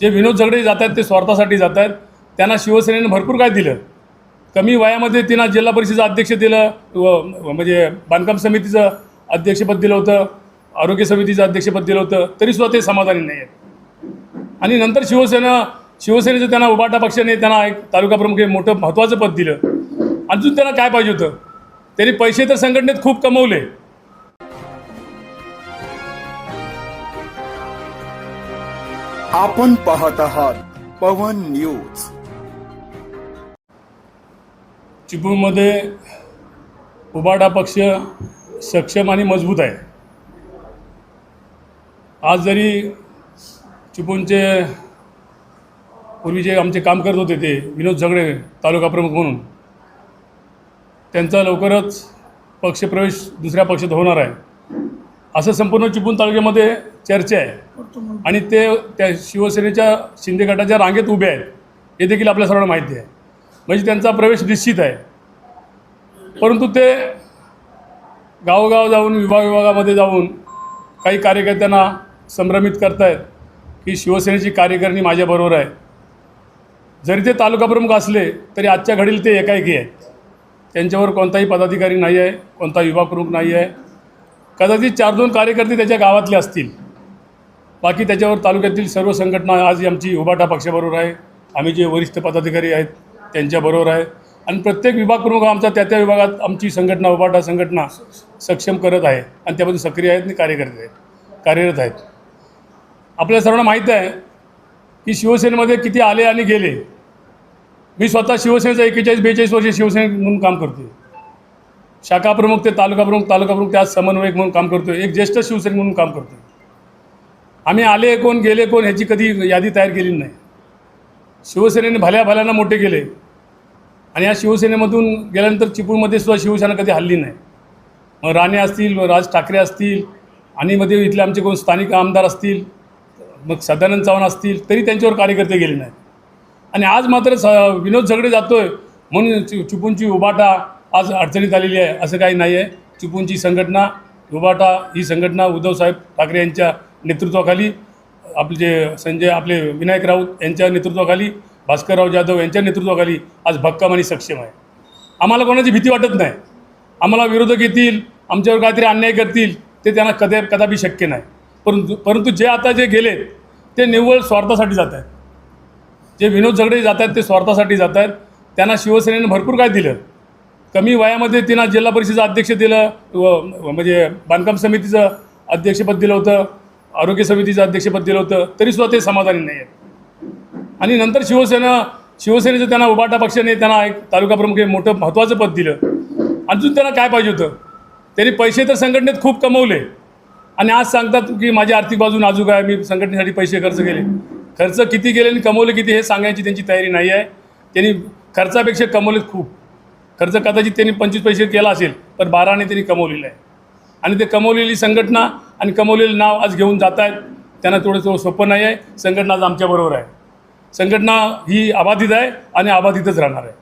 जे विनोद झगडे जात आहेत ते स्वार्थासाठी जात आहेत. त्यांना शिवसेनेनं भरपूर काय दिलं. कमी वयामध्ये त्यांना जिल्हा परिषदेचं अध्यक्ष दिलं व म्हणजे बांधकाम समितीचं अध्यक्षपद दिलं होतं आरोग्य समितीचं अध्यक्षपद दिलं होतं तरीसुद्धा ते समाधानी नाही आहेत. आणि नंतर शिवसेना शिवसेनेचं त्यांना उबाटा पक्षाने त्यांना एक तालुका प्रमुख हे मोठं महत्त्वाचं पद दिलं. अजून त्यांना काय पाहिजे होतं? त्यांनी पैसे तर संघटनेत खूप कमवले. आपण पाहत आहात पवन न्यूज. चिपळूणमध्ये उबाटा पक्ष सक्षम आणि मजबूत आहे. आज जरी चिपळूणचे पूर्वी जे आमचे काम करत होते ते विनोद झगडे तालुका प्रमुख म्हणून त्यांचा लवकरच पक्षप्रवेश दुसऱ्या पक्षात होणार आहे. असं संपूर्ण चिपळूण तालुक्यामध्ये चर्चा आहे. आणि ते त्या शिवसेनेच्या शिंदे गटाच्या रांगेत उभे आहेत. हे देखील आपल्या सर्वांना माहिती आहे. म्हणजे त्यांचा प्रवेश निश्चित आहे. परंतु ते गावोगाव जाऊन विभाग विभागामध्ये जाऊन काही कार्यकर्त्यांना संभ्रमित करतायत की शिवसेनेची कार्यकारिणी माझ्याबरोबर आहे. जरी ते तालुका प्रमुख असले तरी आजच्या घडील ते एकाएकी आहेत. त्यांच्यावर कोणताही पदाधिकारी नाही आहे कोणता विभाग प्रमुख नाही आहे. कदाचित चार दोन कार्यकर्ते त्याच्या गावातले असतील. बाकी त्याच्यावर तालुक्यातील सर्व संघटना आज आमची उभाटा पक्षाबरोबर आहे. आम्ही जे वरिष्ठ पदाधिकारी आहेत त्यांच्याबरोबर आहे. आणि प्रत्येक विभाग प्रमुख आमचा त्या त्या विभागात आमची संघटना उभाटा संघटना सक्षम करत आहे आणि त्यामध्ये सक्रिय आहेत आणि कार्यकर्ते आहेत कार्यरत आहेत. आपल्या सर्वांना माहीत आहे की शिवसेनेमध्ये किती आले आणि गेले. मी स्वतः शिवसेनेचा एकेचाळीस बेचाळीस वर्ष शिवसेने म्हणून काम करतो शाखा प्रमुख ते तालुका प्रमुख तालुका प्रमुख समन्वयक म्हणून काम करतो एक ज्येष्ठ शिवसैनिक म्हणून काम करतो आम्ही आले कोण गेले कोण ह्याची कधी यादी तयार केली नाही. शिवसेनेने भल्या भल्यानं मोठे केले. आणि या शिवसेनेमधून गेल्यानंतर चिपळूणमध्ये सुद्धा शिवसेना कधी हल्ली नाही. मग राणे असतील मग राज ठाकरे असतील आणि मध्ये इथले आमचे कोण स्थानिक आमदार असतील मग सदानंद चव्हाण असतील तरी त्यांच्यावर कार्यकर्ते गेले नाहीत. आणि आज मात्र स विनोद झगडे आहे म्हणून चि चिपळूणची उबाटा आज अडचणीत आलेली आहे असं काही नाही आहे चिपूनची संघटना उबाटा ही संघटना उद्धवसाहेब ठाकरे यांच्या नेतृत्वाखाली आपले जे संजय आपले विनायक राऊत यांच्या नेतृत्वाखाली भास्करराव जाधव यांच्या नेतृत्वाखाली आज भक्कम आणि सक्षम आहे. आम्हाला कोणाची भीती वाटत नाही. आम्हाला विरोधक येतील आमच्यावर काहीतरी अन्याय करतील ते त्यांना कदा कदापि शक्य नाही. परंतु परंतु जे आता जे गेले ते निव्वळ स्वार्थासाठी जात आहेत. जे विनोद झगडे जात आहेत ते स्वार्थासाठी जात आहेत. त्यांना शिवसेनेनं भरपूर काय दिलं? कमी वयामध्ये त्यांना जिल्हा परिषदेचं अध्यक्ष दिलं व म्हणजे बांधकाम समितीचं अध्यक्षपद दिलं होतं. आरोग्य समितीचं अध्यक्षपद दिलं होतं तरीसुद्धा ते समाधानी नाही आहेत. आणि नंतर शिवसेना शिवसेनेचं त्यांना उबाटा पक्षाने त्यांना एक तालुका प्रमुख हे मोठं महत्त्वाचं पद दिलं. अजून त्यांना काय पाहिजे होतं? त्यांनी पैसे तर संघटनेत खूप कमवले. आणि आज सांगतात की माझी आर्थिक बाजू नाजूक आहे मी संघटनेसाठी पैसे खर्च केले. खर्च किती केले आणि कमवले किती हे सांगायची त्यांची तयारी नाही आहे. त्यांनी खर्चापेक्षा कमवलेत खूप. खर्च कदाचित त्यांनी पंचवीस पैसे केला असेल पण बाराने त्यांनी कमवलेलं आहे. आणि ते कमवलेली संघटना आणि कमवलेलं नाव आज घेऊन जात आहेत त्यांना थोडं थोडं सोपं नाही आहे संघटना आज आमच्याबरोबर आहे. संघटना ही अबाधित आहे आणि अबाधितच राहणार आहे.